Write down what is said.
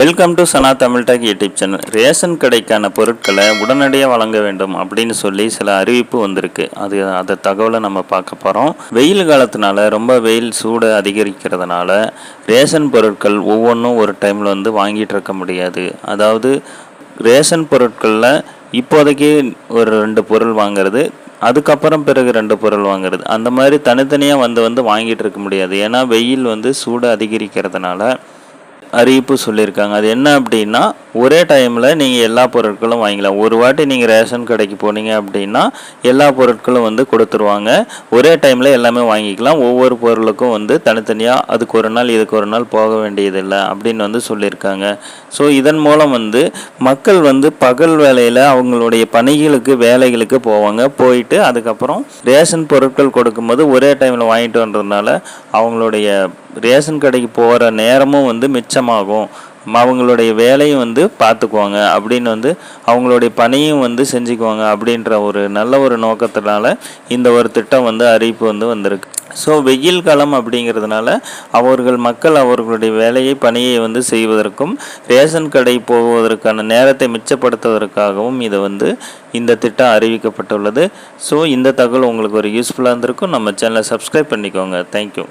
Welcome to Sana Tamil talk YouTube channel ration கடைக்கான பொருட்களை உடனடியாக வழங்க வேண்டும் அப்படின்னு சொல்லி சில அறிவிப்பு வந்திருக்கு. அது அந்த தகவலை நம்ம பார்க்க போகிறோம் வெயில் காலத்தினால ரொம்ப வெயில் சூடு அதிகரிக்கிறதுனால ரேஷன் பொருட்கள் ஒவ்வொன்றும் ஒரு டைமில் வந்து வாங்கிட்டு இருக்க முடியாது. அதாவது ரேஷன் பொருட்களில் இப்போதைக்கு ஒரு ரெண்டு பொருள் வாங்குறது அதுக்கப்புறம் பிறகு ரெண்டு பொருள் வாங்குறது. அந்த மாதிரி தனித்தனியாக வந்து வந்து வாங்கிட்டு இருக்க முடியாது. ஏன்னா வெயில் வந்து சூடு அதிகரிக்கிறதுனால அறிவிப்பு சொல்லியிருக்காங்க. அது என்ன அப்படின்னா ஒரே டைமில் நீங்கள் எல்லா பொருட்களும் வாங்கிக்கலாம். ஒரு வாட்டி நீங்கள் ரேஷன் கடைக்கு போனீங்க அப்படின்னா எல்லா பொருட்களும் வந்து கொடுத்துருவாங்க. ஒரே டைமில் எல்லாமே வாங்கிக்கலாம். ஒவ்வொரு பொருளுக்கும் வந்து தனித்தனியாக அதுக்கு ஒரு நாள் இதுக்கு ஒரு நாள் போக வேண்டியதில்லை அப்படின்னு வந்து சொல்லியிருக்காங்க. ஸோ இதன் மூலம் வந்து மக்கள் வந்து பகல் வேலையில் அவங்களுடைய பணிகளுக்கு வேலைகளுக்கு போவாங்க. போயிட்டு அதுக்கப்புறம் ரேஷன் பொருட்கள் கொடுக்கும்போது ஒரே டைமில் வாங்கிட்டு வந்ததுனால அவங்களுடைய ரேஷன் கடைக்கு போகிற நேரமும் வந்து மிச்சமாகும். அவங்களுடைய வேலையும் வந்து பார்த்துக்குவாங்க அப்படின்னு வந்து அவங்களுடைய பணியும் வந்து செஞ்சுக்குவாங்க அப்படின்ற ஒரு நல்ல ஒரு நோக்கத்தினால இந்த ஒரு திட்டம் வந்து அறிவிப்பு வந்து வந்திருக்கு. ஸோ வெயில் காலம் அப்படிங்கிறதுனால அவர்கள் மக்கள் அவர்களுடைய வேலையை பணியை வந்து செய்வதற்கும் ரேஷன் கடை போவதற்கான நேரத்தை மிச்சப்படுத்துவதற்காகவும் இது வந்து இந்த திட்டம் அறிவிக்கப்பட்டுள்ளது. ஸோ இந்த தகவல் உங்களுக்கு ஒரு யூஸ்ஃபுல்லாக இருந்திருக்கும். நம்ம சேனலை சப்ஸ்கிரைப் பண்ணிக்கோங்க. தேங்க்யூ